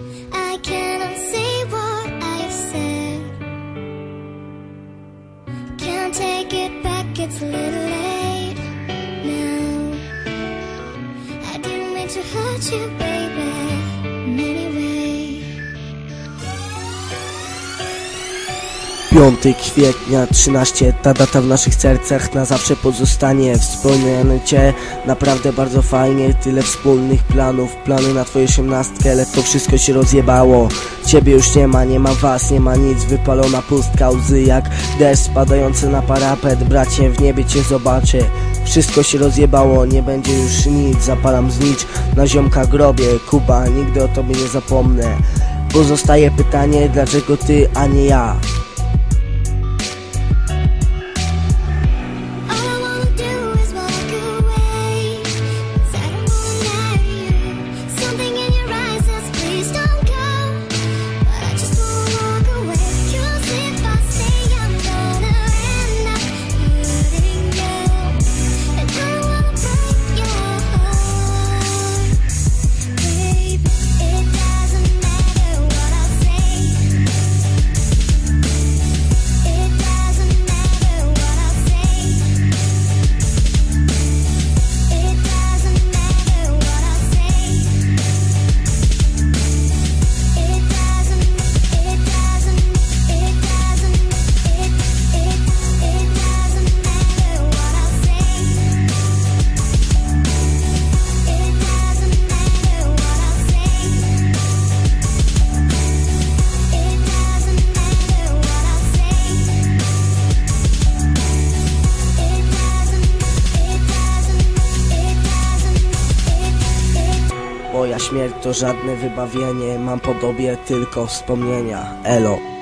I cannot say what I've said. Can't take it back, it's a little late now. I didn't mean to hurt you. 5 kwietnia 13, ta data w naszych sercach na zawsze pozostanie. Wspomniany cię, naprawdę bardzo fajnie Tyle wspólnych planów, plany na twoją osiemnastkę Lecz to wszystko się rozjebało. Ciebie już nie ma, nie ma was, nie ma nic Wypalona pustka, łzy jak deszcz spadający na parapet. Bracie, w niebie cię zobaczę. Wszystko się rozjebało, nie będzie już nic Zapalam znicz na ziomka grobie. Kuba, nigdy o tobie nie zapomnę. Pozostaje pytanie, dlaczego ty, a nie ja Moja śmierć to żadne wybawienie Mam po tobie tylko wspomnienia. Elo